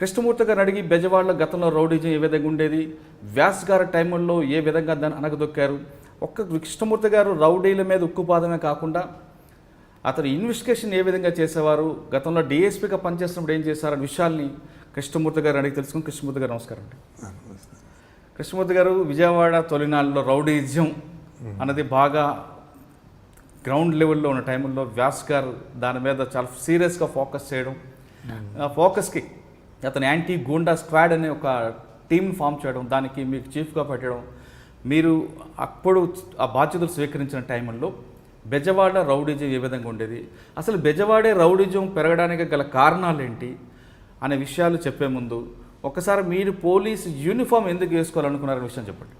కృష్ణమూర్తి గారిని అడిగి బెజవాడలో గతంలో రౌడీజం ఏ విధంగా ఉండేది? వ్యాస్ గారి టైంలో ఏ విధంగా దాన్ని అనగదొక్కారు ఒక్క కృష్ణమూర్తి గారు రౌడీల మీద ఉక్కుపాదమే కాకుండా అతను ఇన్వెస్టిగేషన్ ఏ విధంగా చేసేవారు? గతంలో డిఎస్పీగా పనిచేస్తున్నప్పుడు ఏం చేశారనే విషయాల్ని కృష్ణమూర్తి గారు అడిగి తెలుసుకుని కృష్ణమూర్తి గారు నమస్కారం అండి. కృష్ణమూర్తి గారు విజయవాడ తొలినాళ్ళలో రౌడీజం అన్నది బాగా గ్రౌండ్ లెవెల్లో ఉన్న టైంలో వ్యాస్ గారు దాని మీద చాలా సీరియస్గా ఫోకస్ చేయడం. ఆ ఫోకస్కి అతను యాంటీ గూండా స్క్వాడ్ అనే ఒక టీం ఫామ్ చేయడం దానికి మీకు చీఫ్గా పెట్టడం మీరు అప్పుడు ఆ బాధ్యతలు స్వీకరించిన టైంలో బెజవాడ రౌడిజం ఏ విధంగా ఉండేది? అసలు బెజవాడే రౌడిజం పెరగడానికి గల కారణాలు ఏంటి అనే విషయాలు చెప్పే ముందు ఒకసారి మీరు పోలీస్ యూనిఫామ్ ఎందుకు వేసుకోవాలనుకున్నారనే విషయం చెప్పండి.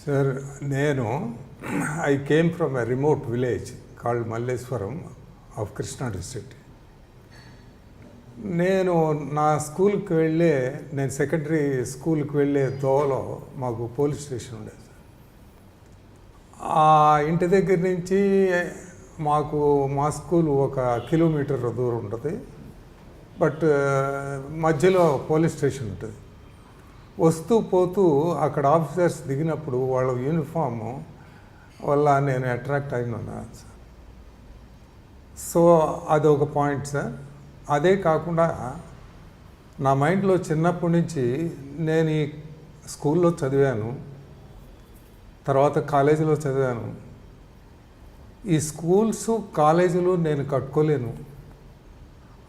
సార్ నేను I came from a remote village called Malleswaram of Krishna district. నేను నా స్కూల్కి వెళ్ళే నేను సెకండరీ స్కూల్కి వెళ్ళే దోవలో మాకు పోలీస్ స్టేషన్ ఉండేది ఆ ఇంటి దగ్గర నుంచి మాకు మా స్కూల్ ఒక కిలోమీటర్ దూరం ఉంటుంది. బట్ మధ్యలో పోలీస్ స్టేషన్ ఉంటుంది. వస్తూ పోతూ అక్కడ ఆఫీసర్స్ దిగినప్పుడు వాళ్ళ యూనిఫామ్ వల్ల నేను అట్రాక్ట్ అయినా సార్. సో అదొక పాయింట్ సార్. అదే కాకుండా నా మైండ్లో చిన్నప్పటి నుంచి నేను ఈ స్కూల్లో చదివాను తర్వాత కాలేజీలో చదివాను. ఈ స్కూల్స్ కాలేజీలు నేను కట్టుకోలేను.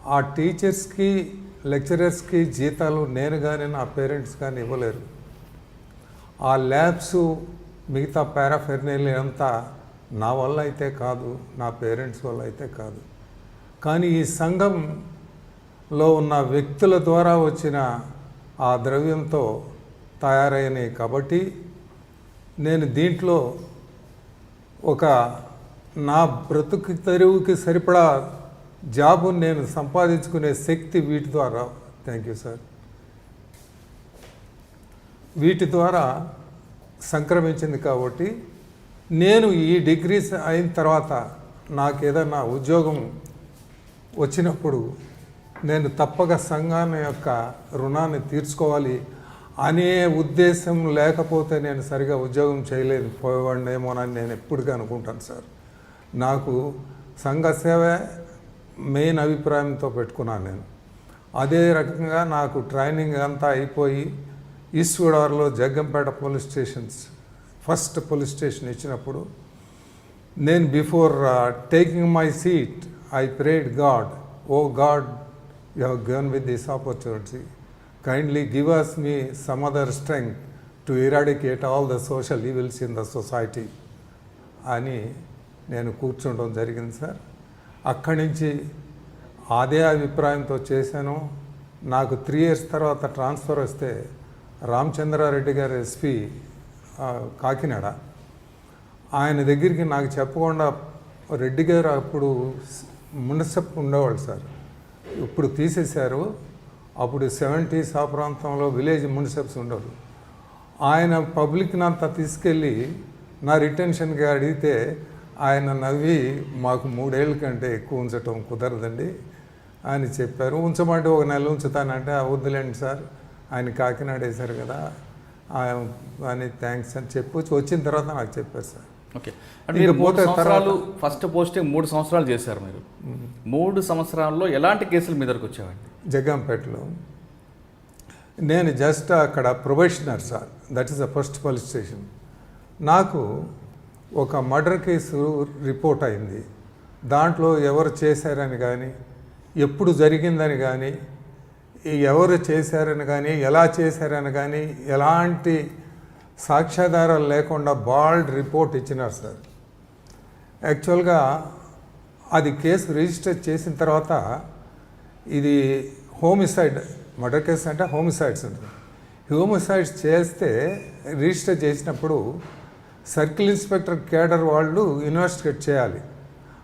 ఆ టీచర్స్కి లెక్చరర్స్కి జీతాలు నేను కానీ నా పేరెంట్స్ కానీ ఇవ్వలేరు. ఆ ల్యాబ్స్ మిగతా పారాఫెర్నల్ అంతా నా వల్ల అయితే కాదు నా పేరెంట్స్ వల్ల అయితే కాదు. కానీ ఈ సంఘంలో ఉన్న వ్యక్తుల ద్వారా వచ్చిన ఆ ద్రవ్యంతో తయారైనవి కాబట్టి నేను దీంట్లో ఒక నా బ్రతుకు తెరువుకి సరిపడా జాబు నేను సంపాదించుకునే శక్తి వీటి ద్వారా థ్యాంక్ యూ సార్ వీటి ద్వారా సంక్రమించింది కాబట్టి నేను ఈ డిగ్రీస్ అయిన తర్వాత నాకు ఏదైనా ఉద్యోగం వచ్చినప్పుడు నేను తప్పక సంఘం యొక్క రుణాన్ని తీర్చుకోవాలి అనే ఉద్దేశం లేకపోతే నేను సరిగా ఉద్యోగం చేయలేదు. పోయేవాడినేమోనని నేను ఎప్పటికీ అనుకుంటాను సార్. నాకు సంఘ సేవ మెయిన్ అభిప్రాయంతో పెట్టుకున్నాను నేను. అదే రకంగా నాకు ట్రైనింగ్ అంతా అయిపోయి ఈస్ట్ గోదావరిలో Jaggampeta police stations first police station ఇచ్చినప్పుడు నేను before taking my seat I prayed god O god you have given with this opportunity kindly give us me some other strength to eradicate all the social evils in the society అని నేను కూర్చుండడం జరిగింది sir అక్కడి నుంచి అదే అభిప్రాయంతో చేశాను. నాకు three years తర్వాత ట్రాన్స్ఫర్ వస్తే రామచంద్రారెడ్డి గారు ఎస్పీ కాకినాడ. ఆయన దగ్గరికి నాకు చెప్పకుండా రెడ్డి గారు అప్పుడు మున్సిప్ ఉండేవాళ్ళు సార్. ఇప్పుడు తీసేశారు. అప్పుడు సెవెంటీస్ ఆ ప్రాంతంలో విలేజ్ మున్సిపల్స్ ఉండరు ఆయన పబ్లిక్ని అంతా తీసుకెళ్ళి నా రిటెన్షన్కి అడిగితే ఆయన నవ్వి మాకు మూడేళ్ళ కంటే ఎక్కువ ఉంచటం కుదరదండి అని చెప్పారు. ఉంచమంటే ఒక నెల ఉంచుతానంటే వద్దులేండి సార్. ఆయన కాకినాడ వేశారు కదా. ఆయన అని థ్యాంక్స్ అని చెప్పి వచ్చిన తర్వాత నాకు చెప్పారు సార్. ఓకే. అంటే మీరు మూడు పోతే సంవత్సరాలు ఫస్ట్ పోస్టింగ్ మూడు సంవత్సరాలు చేశారు మీరు. మూడు సంవత్సరాల్లో ఎలాంటి కేసులు మీ దగ్గరకు వచ్చేవండి జగ్గంపేటలో. నేను జస్ట్ అక్కడ probationer sir. That is the first police station నాకు ఒక మర్డర్ కేసు రిపోర్ట్ అయింది. దాంట్లో ఎవరు చేశారని కానీ ఎప్పుడు జరిగిందని కానీ ఎవరు చేశారని కానీ ఎలా చేశారని కానీ ఎలాంటి సాక్ష్యాధారాలు లేకుండా బాల్డ్ రిపోర్ట్ ఇచ్చినారు సార్. యాక్చువల్గా అది కేసు రిజిస్టర్ చేసిన తర్వాత ఇది హోమిసైడ్ మర్డర్ కేసు అంటే హోమిసైడ్స్ ఉంటుంది. హోమిసైడ్స్ చేస్తే రిజిస్టర్ చేసినప్పుడు సర్కిల్ ఇన్స్పెక్టర్ కేడర్ వాళ్ళు ఇన్వెస్టిగేట్ చేయాలి.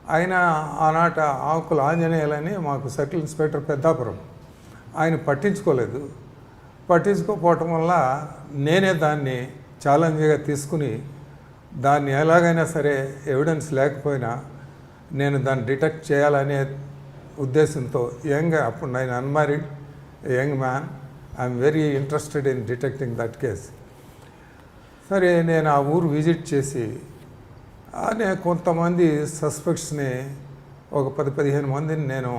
ఆయన ఆనాట ఆకుల ఆంజనేయులని మాకు సర్కిల్ ఇన్స్పెక్టర్ పెద్దాపురం. ఆయన పట్టించుకోలేదు. పట్టించుకోకపోవటం వల్ల నేనే దాన్ని ఛాలెంజ్గా తీసుకుని దాన్ని ఎలాగైనా సరే ఎవిడెన్స్ లేకపోయినా నేను దాన్ని డిటెక్ట్ చేయాలనే ఉద్దేశంతో యంగ్ అప్పుడు నేను unmarried young man. I'm very interested in detecting that case. సరే నేను ఆ ఊరు విజిట్ చేసి అనే నేను కొంతమంది సస్పెక్ట్స్ని ఒక పది పదిహేను మందిని నేను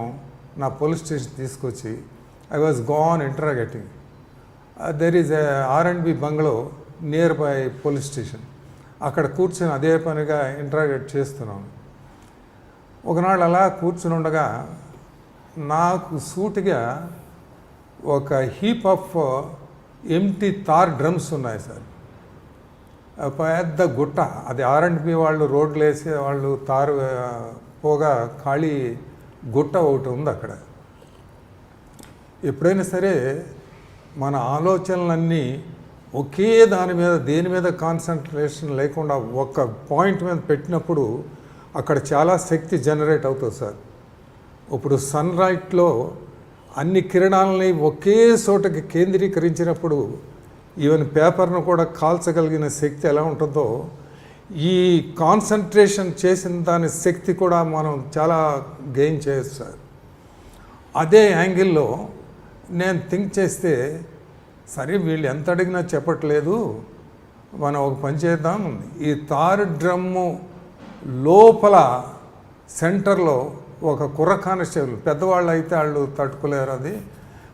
నా పోలీస్ స్టేషన్ తీసుకొచ్చి I was gone interrogating. There is R and B bungalow near by police station అక్కడ కూర్చొని అదే పనిగా ఇంటరాగేట్ చేస్తున్నాను ఒకనాడు అలా కూర్చుని ఉండగా నాకు సూటిగా ఒక heap of empty tar drums ఉన్నాయి సార్. పెద్ద గుట్ట అది ఆర్ అండ్ బి వాళ్ళు రోడ్లు వేసి వాళ్ళు తారు పోగా ఖాళీ గుట్ట ఒకటి ఉంది అక్కడ. ఎప్పుడైనా సరే మన ఆలోచనలన్నీ ఒకే దాని మీద దేని మీద కాన్సన్ట్రేషన్ లేకుండా ఒక పాయింట్ మీద పెట్టినప్పుడు అక్కడ చాలా శక్తి జనరేట్ అవుతుంది సార్. ఇప్పుడు సన్ రైట్లో అన్ని కిరణాలని ఒకే చోటకి కేంద్రీకరించినప్పుడు ఈవెన్ పేపర్ను కూడా కాల్చగలిగిన శక్తి ఎలా ఉంటుందో ఈ కాన్సన్ట్రేషన్ చేసిన దాని శక్తి కూడా మనం చాలా గెయిన్ చేయొచ్చు సార్. అదే యాంగిల్లో నేను థింక్ చేస్తే సరే వీళ్ళు ఎంత అడిగినా చెప్పట్లేదు. మనం ఒక పని చేద్దాం. ఈ తారు డ్రమ్ము లోపల సెంటర్లో ఒక కుర్ర కానిస్టేబుల్ పెద్దవాళ్ళు అయితే వాళ్ళు తట్టుకోలేరు అది.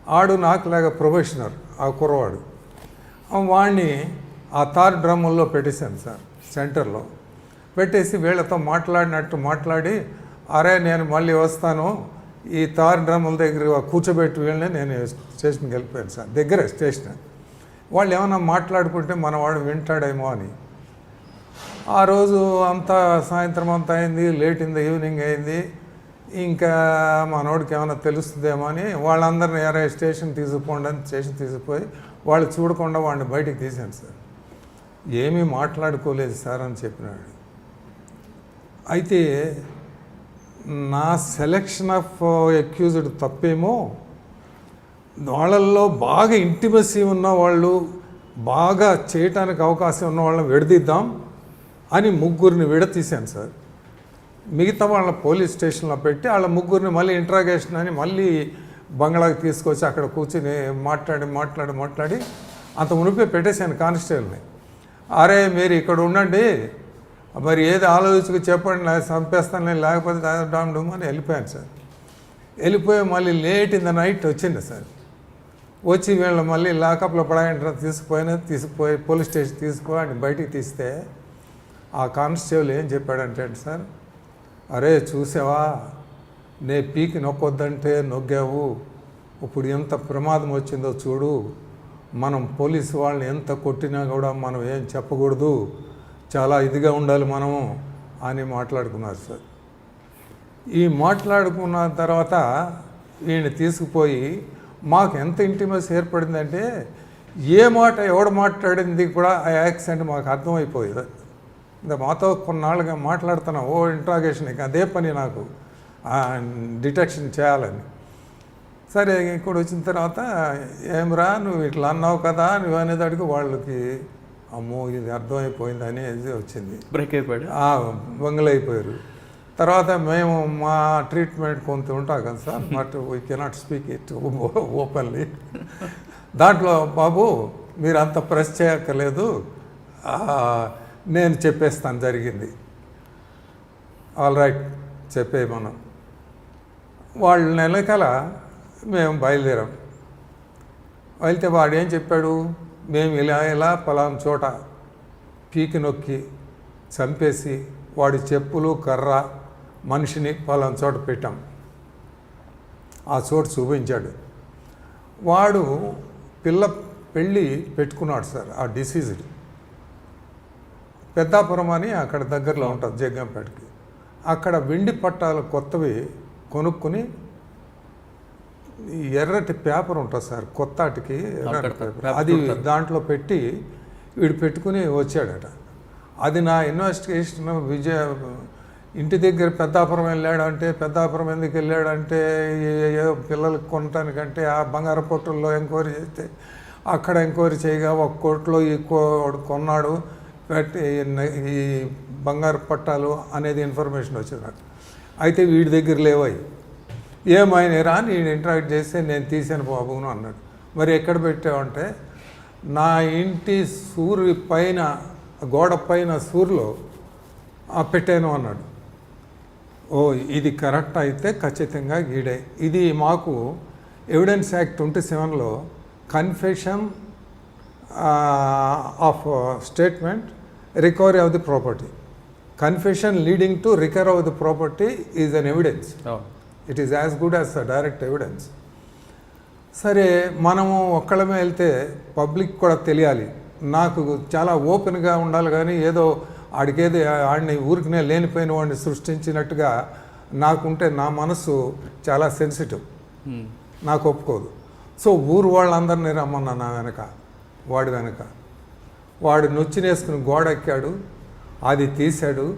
ఆడు నాకు లేక ప్రొఫెషనర్ ఆ కుర్రవాడు. వాణ్ణి వాడిని ఆ తారు డ్రమ్ముల్లో పెట్టేశాను సార్ సెంటర్లో. పెట్టేసి వీళ్ళతో మాట్లాడినట్టు మాట్లాడి అరే నేను మళ్ళీ వస్తాను. ఈ తారు డ్రమ్ముల దగ్గర కూర్చోబెట్టి వీళ్ళనే నేను స్టేషన్కి వెళ్ళిపోయాను సార్. దగ్గరే స్టేషన్. వాళ్ళు ఏమైనా మాట్లాడుకుంటే మనవాడు వింటాడేమో అని. ఆ రోజు అంతా సాయంత్రం అంతా అయింది లేట్ ఇన్ ద ఈవినింగ్ అయింది. ఇంకా మనోడికి ఏమైనా తెలుస్తుందేమో అని వాళ్ళందరిని ఎరే స్టేషన్ తీసుకుపోండి అని స్టేషన్ తీసుకుపోయి వాళ్ళు చూడకుండా వాడిని బయటికి తీశాను సార్. ఏమీ మాట్లాడుకోలేదు సార్ అని చెప్పినాడు. అయితే నా సెలెక్షన్ ఆఫ్ అక్యూజ్డ్ తప్పేమో వాళ్ళల్లో బాగా ఇంటిమసీ ఉన్న వాళ్ళు బాగా చేయటానికి అవకాశం ఉన్న వాళ్ళని విడదీద్దాం అని ముగ్గురిని విడతీశాను సార్. మిగతా వాళ్ళ పోలీస్ స్టేషన్లో పెట్టి వాళ్ళ ముగ్గురిని మళ్ళీ ఇంట్రాగేషన్ అని మళ్ళీ బంగ్లాకి తీసుకొచ్చి అక్కడ కూర్చుని మాట్లాడి మాట్లాడి మాట్లాడి అంత మునిపే పెట్టేశాను కానిస్టేబుల్ని. అరే మీరు ఇక్కడ ఉండండి మరి ఏది ఆలోచించుకు చెప్పండి నాకు చంపేస్తాను నేను లేకపోతే డామ్ డూమ్ అని వెళ్ళిపోయాను సార్. వెళ్ళిపోయి మళ్ళీ లేట్ ఇన్ ద నైట్ వచ్చింది సార్. వచ్చి వీళ్ళు మళ్ళీ లాకప్లో పడాయంటారు తీసుకుపోయిన తీసుకుపోయి పోలీస్ స్టేషన్ తీసుకుపోయి బయటికి తీస్తే ఆ కానిస్టేబుల్ ఏం చెప్పాడంటే సార్ అరే చూసావా నే పీకి నొక్కొద్దంటే నొగ్గావు ఇప్పుడు ఎంత ప్రమాదం వచ్చిందో చూడు. మనం పోలీసు వాళ్ళని ఎంత కొట్టినా కూడా మనం ఏం చెప్పకూడదు. చాలా ఇదిగా ఉండాలి మనము అని మాట్లాడుకున్నారు సార్. ఈ మాట్లాడుకున్న తర్వాత ఈయన తీసుకుపోయి మాకు ఎంత ఇంటిమస్ ఏర్పడిందంటే ఏ మాట ఎవడు మాట్లాడింది కూడా ఆ యాక్సెంట్ మాకు అర్థమైపోయేది. ఇంకా మాతో కొన్నాళ్ళుగా మాట్లాడుతున్నా ఓ ఇంట్రాగేషన్ అదే పని నాకు డిటెక్షన్ చేయాలని. సరే ఇక్కడ వచ్చిన తర్వాత ఏమ్రా నువ్వు ఇట్లా అన్నావు కదా నువ్వు అనేదానికి వాళ్ళకి అమ్మో ఇది అర్థమైపోయింది అనేది వచ్చింది. బ్రేక్ అయిపోయాడు? బంగ్లైపోయారు తర్వాత మేము మా ట్రీట్మెంట్ కొంత ఉంటాం కదా sir but we cannot speak it openly దాంట్లో బాబు మీరు అంత ప్రెస్ చేయక్కర్లేదు. నేను చెప్పేస్తాను జరిగింది. ఆల్ రైట్ చెప్పే మనం. వాళ్ళ నెలకల మేము బయలుదేరాం. వెళ్తే వాడు ఏం చెప్పాడు? మేము ఇలా ఇలా పలానా చోట పీకి నొక్కి చంపేసి వాడి చెప్పులు కర్ర మనిషిని పలానా చోట పెట్టాం. ఆ చోటు చూపించాడు. వాడు పిల్ల పెళ్ళి పెట్టుకున్నాడు సార్ ఆ డిసీజ్డ్. పెద్దాపురం అని అక్కడ దగ్గరలో ఉంటుంది జగ్గంపేటకి. అక్కడ వెండి పట్టాలు కొత్తవి కొనుక్కుని ఎర్రటి పేపర్ ఉంటుంది సార్ కొత్తాటికి ఎర్రటి పెడతారు. పేపర్ అది. దాంట్లో పెట్టి వీడు పెట్టుకుని వచ్చాడట అది నా ఇన్వెస్టిగేషన్ విజయ ఇంటి దగ్గర పెద్దాపురం వెళ్ళాడు అంటే పెద్దాపురం ఎందుకు వెళ్ళాడంటే ఏ- పిల్లలకు కొనటానికంటే ఆ బంగారు పొట్టుల్లో ఎంక్వైరీ చేస్తే అక్కడ ఎంక్వైరీ చేయగా ఒక కోట్లో ఈ కో- కొన్నాడు పెట్టి ఈ బంగారు పట్టాలు అనేది ఇన్ఫర్మేషన్ వచ్చింది నాకు అయితే వీడి దగ్గర లేవాయి ఏమైనా నేను ఇంటరాక్ట్ చేస్తే నేను తీసాను బాబును అన్నాడు. మరి ఎక్కడ పెట్టావంటే నా ఇంటి సూర్యు పైన గోడ పైన సూర్లో ఆ, పెట్టాను అన్నాడు. ఓ ఇది కరెక్ట్ అయితే ఖచ్చితంగా గీడే. ఇది మాకు ఎవిడెన్స్ యాక్ట్ ట్వంటీ సెవెన్లో confession of statement recovery of the property. Confession leading to recover of the property is an evidence. It is as good as the direct evidence సరే మనము ఒక్కళ్ళమే వెళ్తే పబ్లిక్ కూడా తెలియాలి. నాకు చాలా ఓపెన్గా ఉండాలి కానీ ఏదో ఆడికేదో ఆడిని ఊరికినే లేనిపోయిన వాడిని సృష్టించినట్టుగా నాకుంటే నా మనసు చాలా సెన్సిటివ్. ఉమ్. నాకు ఒప్పుకోదు. సో ఊరు వాళ్ళందరినీ రమ్మన్నా నా వెనక వాడి వెనక. వాడు నొచ్చినేసుకుని గోడ ఎక్కాడు అది తీశాడు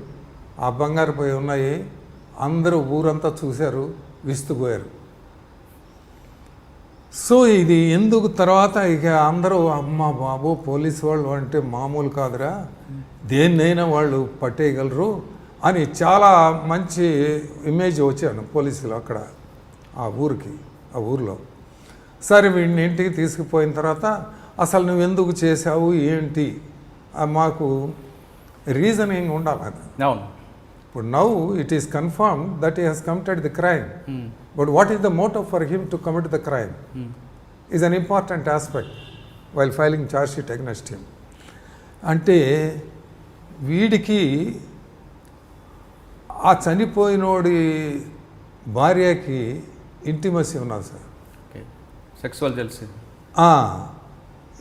ఆ బంగారు పోయి ఉన్నాయి అందరూ ఊరంతా చూశారు విస్తుపోయారు. సో ఇది ఎందుకు తర్వాత ఇక అందరూ అమ్మ బాబు పోలీస్ వాళ్ళు అంటే మామూలు కాదురా దేన్నైనా వాళ్ళు పట్టేయగలరు అని చాలా మంచి ఇమేజ్ వచ్చాను పోలీసులు అక్కడ ఆ ఊరికి ఆ ఊర్లో. సరే వీడిని ఇంటికి తీసుకుపోయిన తర్వాత అసలు నువ్వు ఎందుకు చేసావు ఏంటి? మాకు రీజనింగ్ ఉండాలి అది. అవును. ఇప్పుడు now it is confirm that ఈ he's committed the crime um. But what is the motive for him to commit the crime um. Is an important aspect while filing charge sheet against him అంటే వీడికి ఆ చనిపోయినోడి భార్యకి intimacy ఉన్నది sir. Sexual jealousy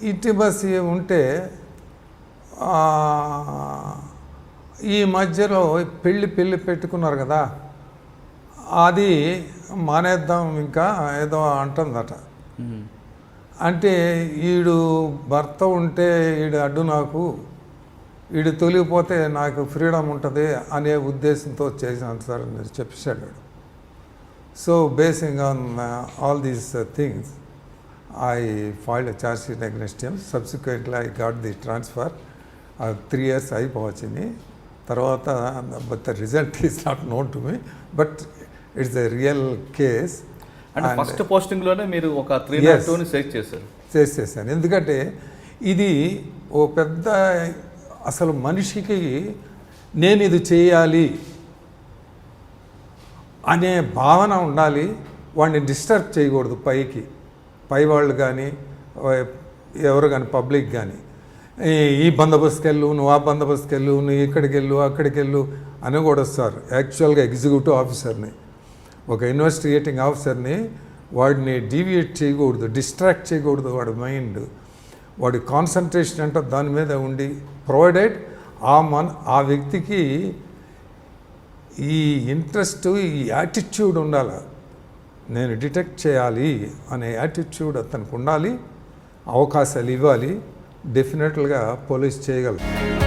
intimacy ఉంటే ఈ మధ్యలో పెళ్ళి పెళ్ళి పెట్టుకున్నారు కదా అది మానేద్దాం ఇంకా ఏదో అంటుందట. అంటే ఈడు భర్త ఉంటే ఈడు అడ్డు నాకు ఈడు తొలిగిపోతే నాకు ఫ్రీడమ్ ఉంటుంది అనే ఉద్దేశంతో చేశాను సార్ అని చెప్పేశాడు వాడు. So basing on all these things I filed charge sheet against him subsequently I got the transfer three years అయిపోవచ్చింది తర్వాత but the result is not known to me but it's a real case అంటే first పోస్టింగ్లోనే మీరు ఒక three టూని set చేశారు. చేసేసాను ఎందుకంటే ఇది ఓ పెద్ద అసలు మనిషికి నేను ఇది చేయాలి అనే భావన ఉండాలి వాడిని డిస్టర్బ్ చేయకూడదు పైకి. పై వాళ్ళు కానీ ఎవరు కానీ పబ్లిక్ కానీ ఈ బందోబస్తుకి వెళ్ళు నువ్వు ఆ బందోబస్తుకి వెళ్ళు నువ్వు ఇక్కడికి వెళ్ళు అక్కడికి వెళ్ళు అని కూడా వస్తారు. యాక్చువల్గా ఎగ్జిక్యూటివ్ ఆఫీసర్ని ఒక ఇన్వెస్టిగేటింగ్ ఆఫీసర్ని వాడిని డీవియేట్ చేయకూడదు డిస్ట్రాక్ట్ చేయకూడదు వాడి మైండ్ వాడి కాన్సన్ట్రేషన్ అంటే దాని మీద ఉండి ప్రొవైడెడ్ ఆ మన ఆ వ్యక్తికి ఈ ఇంట్రెస్ట్ ఈ యాటిట్యూడ్ ఉండాలి. నేను డిటెక్ట్ చేయాలి అనే యాటిట్యూడ్ అతనికి ఉండాలి అవకాశాలు ఇవ్వాలి. డెఫినెట్గా పోలీస్ చేయగలరు.